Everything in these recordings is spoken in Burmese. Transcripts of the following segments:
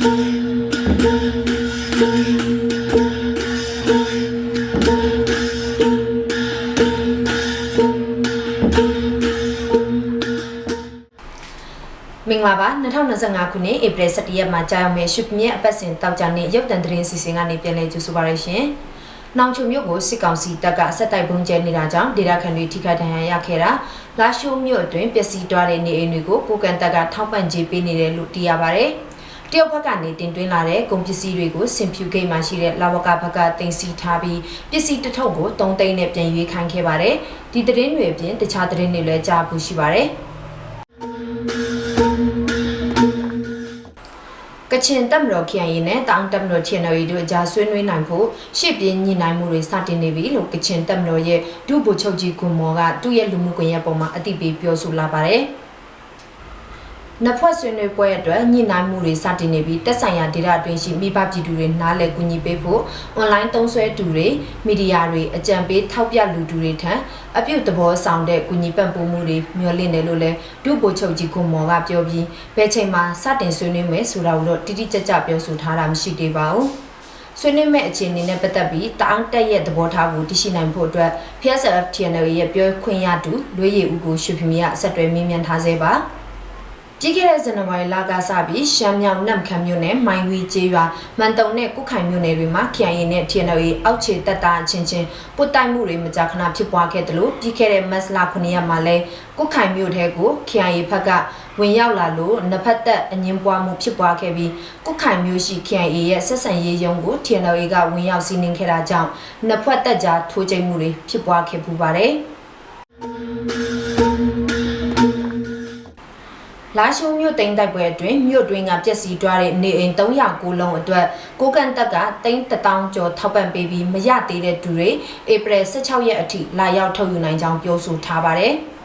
မင်္ဂလာပါ2025ခုနှစ်ဧပြီ17ရက်မှာကြာရောက်မယ့်ရှုပ်မြက်အပတ်စဉ်တောက်ကြနေ့ရုပ်တံသတင်းစီစဉ်ကနေပြန်လည်ကြိုဆိုပါရရှင်။နောင်ချုံမြို့ကိုစစ်ကောင်စီတပ်ကဆက်တိုက်ပုံကျဲနေတာကြောင့်ဒေသခံတွေထိခိုက်ဒဏ်ရာရခဲ့တာလာရှိုးမြို့အတွင်းပျက်စီးသွားတဲ့နေအိမ်တွေကိုကိုကန်တပ်ကထောက်ပံ့ကြေးပေးနေတယ်လို့သိရပါဗျ။ တရုတ်ဘက်ကနေတင်သွင်းလာတဲ့ကုန်ပစ္စည်းတွေကိုစင်ဖြူဂိတ်မှာရှိတဲ့လာဝကဘက်ကတင်စီထားပြီးပစ္စည်းတစ်ထုပ်ကို3သိန်းနဲ့ပြန်ရွေးခိုင်းခဲ့ပါတယ်။ဒီသတင်းတွေအပြင်တခြားသတင်းတွေလည်းကြားဖို့ရှိပါတယ်။ကချင်တပ်မတော် KIA နဲ့တောင်တပ်မတော် TNL တို့အကြားဆွေးနွေးနိုင်ဖို့ရှေ့ပြင်းညှိနှိုင်းမှုတွေစတင်နေပြီလို့ကချင်တပ်မတော်ရဲ့ဒုဗိုလ်ချုပ်ကြီးကွန်မော်ကသူ့ရဲ့လူမှုကွန်ရက်ပေါ်မှာအသိပေးပြောဆိုလာပါတယ်။ နှစ်ဖွဲ့ဆွေးနွေးပွဲအတွက်ညှိနှိုင်းမှုတွေစတင်နေပြီးတက်ဆိုင်ရာဒေတာအတွင်းရှိမိဘပြည်သူတွေနားလည်ကူညီပေးဖို့အွန်လိုင်းသုံးစွဲသူတွေမီဒီယာတွေအကြံပေးထောက်ပြလူသူတွေထံအပြုတ်သဘောဆောင်တဲ့ကူညီပံ့ပိုးမှုတွေမျှော်လင့်တယ်လို့လည်းဒုဗိုလ်ချုပ်ကြီးကွန်မော်ကပြောပြီးဘယ်ချိန်မှာစတင်ဆွေးနွေးမယ်ဆိုတာကိုတော့တိတိကျကျပြောဆိုထားတာမရှိသေးပါဘူး။ဆွေးနွေးမဲ့အခြေအနေနဲ့ပတ်သက်ပြီးတအောင်းတက်ရဲ့သဘောထားကိုသိရှိနိုင်ဖို့အတွက် PSF TNL ရဲ့ပြောခွင့်ရသူလွေးရည်ဦးကိုရွှေဖမီကအဆက်အသွယ်မေးမြန်းထားစေပါ။ ပြီးခဲ့တဲ့ဇန်နဝါရီလကစပြီးရှမ်းမြောက်နမ်ခမ်းမြို့နယ်မိုင်းဝီကျေးရွာမန်တုံနဲ့ကုခိုင်မြို့နယ်တွေမှာ KIA နဲ့ TNL အောက်ခြေတပ်သားအချင်းချင်းပုတ်တိုက်မှုတွေမကြာခဏဖြစ်ပွားခဲ့တယ်လို့ပြီးခဲ့တဲ့မတ်လ9ရက်မှာလဲကုခိုင်မြို့ထဲကို KIA ဘက်ကဝင်ရောက်လာလို့နှစ်ဖက်သက်အငင်းပွားမှုဖြစ်ပွားခဲ့ပြီးကုခိုင်မြို့ရှိ KIA ရဲ့ဆက်ဆံရေးရုံးကို TNL ကဝင်ရောက်စီးနင်းခဲ့တာကြောင့်နှစ်ဖက်သက်ကြားထိုးကျိတ်မှုတွေဖြစ်ပွားခဲ့ပူပါတယ်။ လာရှိုးမြို့တိန်တိုက်ပွဲအတွင်းမြို့တွင်းကပျက်စီးသွားတဲ့နေအိမ်309လုံးအတွက်ကိုကန်တက်ကတိန်1000ကျော်ထောက်ပံ့ပေးပြီးမရသေးတဲ့သူတွေဧပြီ16ရက်အထိလာရောက်ထုတ်ယူနိုင်ကြောင်းပြောဆိုထားပါတယ်။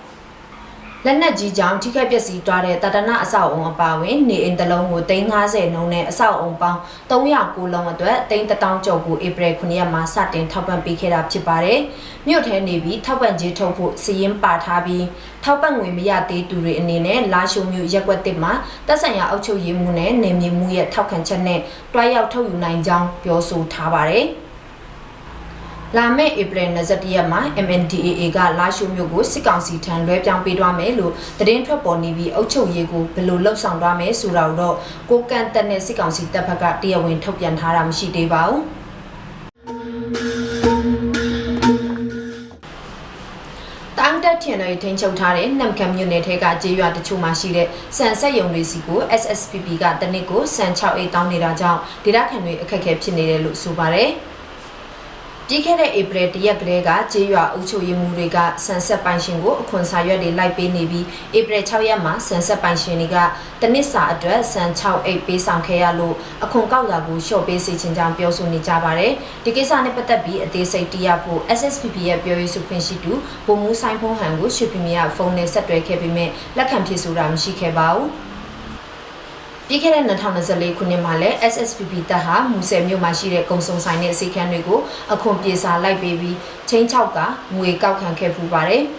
လက်နက်ကြီးကြောင့်ထိခိုက်ပျက်စီးသွားတဲ့တတနအဆောက်အုံအပါအဝင်နေအိမ်တစ်လုံးကို350နှုန်းနဲ့အဆောက်အုံပေါင်း309လုံးအတွက်3000ကျော်ကိုဧပြီ9ရက်မှာစတင်ထောက်ပံ့ပေးခဲ့တာဖြစ်ပါတယ်။မြို့ထဲနေပြီးထောက်ပံ့ကြေးထုတ်ဖို့စီရင်ပါထားပြီးထောက်ပံ့ငွေမရသေးသူတွေအနေနဲ့လာရှုံမြို့ရက်ွက်တစ်မှာတပ်ဆိုင်ရာအုပ်ချုပ်ရေးမှုနဲ့နေမြေမှုရဲ့ထောက်ခံချက်နဲ့တွားရောက်ထုတ်ယူနိုင်ကြောင်းပြောဆိုထားပါတယ်။ လာမယ့်ဧပြီ21ရက်မှာ MNDAA ကလာရှိုးမြို့ကိုစစ်ကောင်စီထံလွှဲပြောင်းပေးသွားမယ်လို့သတင်းထွက်ပေါ်နေပြီးအုပ်ချုပ်ရေးကိုဘယ်လိုလှုပ်ဆောင်သွားမယ်ဆိုတာတော့ကိုကန်တက်နဲ့စစ်ကောင်စီတပ်ဖက်ကတရားဝင်ထုတ်ပြန်ထားတာမရှိသေးပါဘူးတန်တက်ထင်တွေထိန်းချုပ်ထားတဲ့နမ်ကမ်မြို့နယ်ထဲကကြေးရွာတချို့မှာရှိတဲ့စံဆက်ယုံတွေစီကို SSPP ကတနစ်ကိုစံ6အိတ်တောင်းနေတာကြောင့်ဒေသခံတွေအခက်အခဲဖြစ်နေတယ်လို့ဆိုပါတယ်။ ပြီးခဲ့တဲ့ဧပြီတရက်ကလေးကကြေးရွာအုပ်ချုပ်ရေးမှူးတွေကဆန်ဆက်ပိုင်ရှင်ကိုအခွန်စာရွက်တွေလိုက်ပေးနေပြီးဧပြီ6ရက်မှာဆန်ဆက်ပိုင်ရှင်တွေကတနစ်စာအတွက်ဆန်6အိတ်ပေးဆောင်ခဲ့ရလို့အခွန်ကောက်တာကိုလျှော့ပေးစေချင်ကြောင်းပြောဆိုနေကြပါတယ်ဒီကိစ္စနဲ့ပတ်သက်ပြီးအသေးစိတ်တရားဖို့ SSPP ရဲ့ပြောရေးဆိုခွင့်ရှိသူဗိုလ်မှူးဆိုင်ဖုံးဟန်ကိုရွှေပြည်မြဖုန်းနဲ့ဆက်သွယ်ခဲ့ပေမဲ့လက်ခံဖြေဆိုတာမရှိခဲ့ပါဘူး ပြီးခဲ့တဲ့2024ခုနှစ်မှာလည်း SSPP တပ်ဟာမူဆယ်မြို့မှာရှိတဲ့ကုံစုံဆိုင်တဲ့စီကန်းတွေကိုအခွန်ပြေစာလိုက်ပေးပြီးချင်းချောက်ကငွေကောက်ခံခဲ့ပူပါတယ်။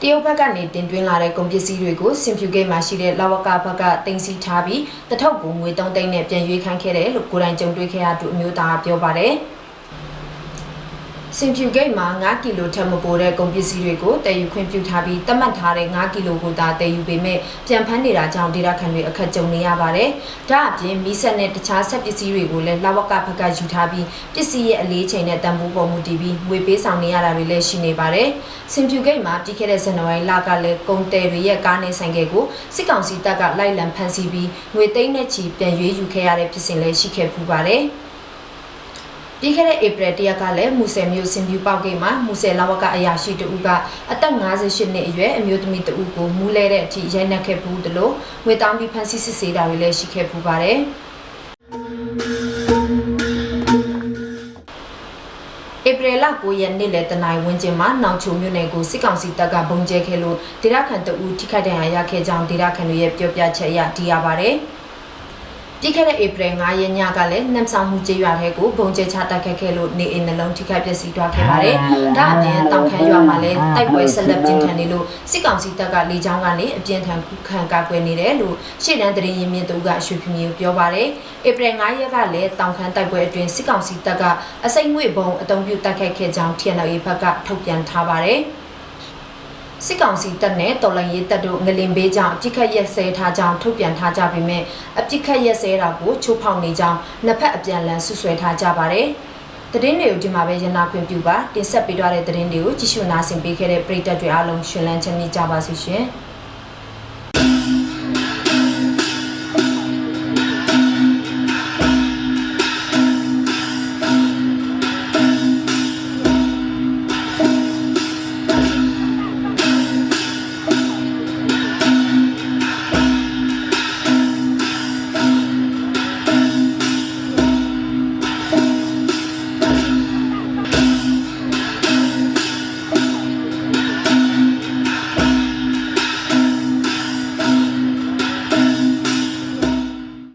တရုတ်ဘက်ကနေတင်သွင်းလာတဲ့ကုန်ပစ္စည်းတွေကိုစင်ဖြူဂိတ်မှာရှိတဲ့လဝကဘက်ကတင်စီထားပြီးတထုပ်ကိုငွေ3သိန်းနဲ့ပြန်ရွေးခိုင်းခဲ့တယ်လို့ကိုယ်တိုင်ကြုံတွေ့ခဲ့ရသူအမျိုးသားကပြောပါတယ်။ စင်ဖြူဂိတ်မှာ9ကီလိုထက်မပိုတဲ့ကုန်ပစ္စည်းတွေကိုတည်ယူခွင့်ပြုထားပြီးသတ်မှတ်ထားတဲ့9ကီလိုကိုသာတည်ယူပေမဲ့ပြန်ဖမ်းနေတာကြောင့်ဒေတာခံတွေအခက်ကြုံနေရပါတယ်။ဒါအပြင်မီးဆက်နဲ့တခြားဆက်ပစ္စည်းတွေကိုလည်းလဝကဘက်ကယူထားပြီးပစ္စည်းရဲ့အလေးချိန်နဲ့တန်ဖိုးပေါ်မူတည်ပြီးငွေပေးဆောင်နေရတာတွေလည်းရှိနေပါတယ်။စင်ဖြူဂိတ်မှာပြီးခဲ့တဲ့ဇန်နဝါရီလကလည်းကုန်တယ်တွေရဲ့ကားနဲ့ဆိုင်ကယ်ကိုစစ်ကောင်စီတပ်ကလိုက်လံဖမ်းဆီးပြီးငွေသိန်းနဲ့ချီပြန်ရွေးယူခဲ့ရတဲ့ဖြစ်စဉ်လည်းရှိခဲ့ပူပါတယ်။ ပြီးခဲ့တဲ့ဧပြီတရက်ကလည်းမူဆယ်မြို့စင်ပြူပေါက်ဂိတ်မှာမူဆယ်လဝကအရာရှိတဦးကအသက်58နှစ်အရွယ်အမျိုးသမီးတဦးကိုမူးလဲတဲ့အထိရိုက်နှက်ခဲ့ဘူးတလို့ငွေတောင်းပြီးဖမ်းဆီးစစ်ဆေးတာတွေလည်းရှိခဲ့ပူပါတယ်ဧပြီလ9ရက်နေ့လယ်တနိုင်ဝန်းကျင်မှာနောင်ချုံမြို့နယ်ကိုစစ်ကောင်စီတပ်ကဘုံကျဲခဲ့လို့ဒေသခံတအူးထိခိုက်ဒဏ်ရာရခဲ့ကြောင်းဒေသခံတွေရဲ့ပြောပြချက်အရသိရပါဗျ။ ဒပြီးခဲ့တဲ့ဧပြီ9ရက်ညကလည်းနှမ်ဆောင်မှုကြေးရွာထဲကိုဘုံကျဲချတိုက်ခတ်ခဲ့လို့နေအိမ်နှလုံးထိခိုက်ပျက်စီးသွားခဲ့ပါတယ်။ဒါအပြင်တောင်ခမ်းရွာမှာလည်းတိုက်ပွဲဆက်လက်ပြင်းထန်နေလို့စစ်ကောင်စီတပ်ကလေကြောင်းကနေအပြင်းထန်ခုခံကာကွယ်နေတယ်လို့ရှေ့တန်းသတင်းရင်းမြစ်သူကရွှေဖြူမျိုးပြောပါတယ်။ဧပြီ9ရက်ကလည်းတောင်ခမ်းတိုက်ပွဲအတွင်းစစ်ကောင်စီတပ်ကအစိမ့်ငွေဘုံအုံပြုတ်တိုက်ခိုက်ခဲ့ကြောင်း TNL ဘက်ကထုတ်ပြန်ထားပါတယ်။ စစ်ကောင်စီတပ်နဲ့တော်လှန်ရေးတပ်တို့ငလင်ဘေးကြောင့်အပြစ်ခတ်ရက်စဲထားကြောင်းထုတ်ပြန်ထားကြပေမဲ့အပြစ်ခတ်ရက်စဲတာကိုချိုးဖောက်နေကြောင်းနှစ်ဖက်အပြန်အလှန်ဆွဆွဲထားကြပါတယ်။သတင်းတွေကိုဒီမှာပဲရနာခွင့်ပြုပါတင်ဆက်ပေးသွားတဲ့သတင်းတွေကိုကြည့်ရှုနားဆင်ပေးခဲ့တဲ့ပရိသတ်တွေအားလုံးရှင်လန်းချမ်းမြေ့ကြပါစေရှင်။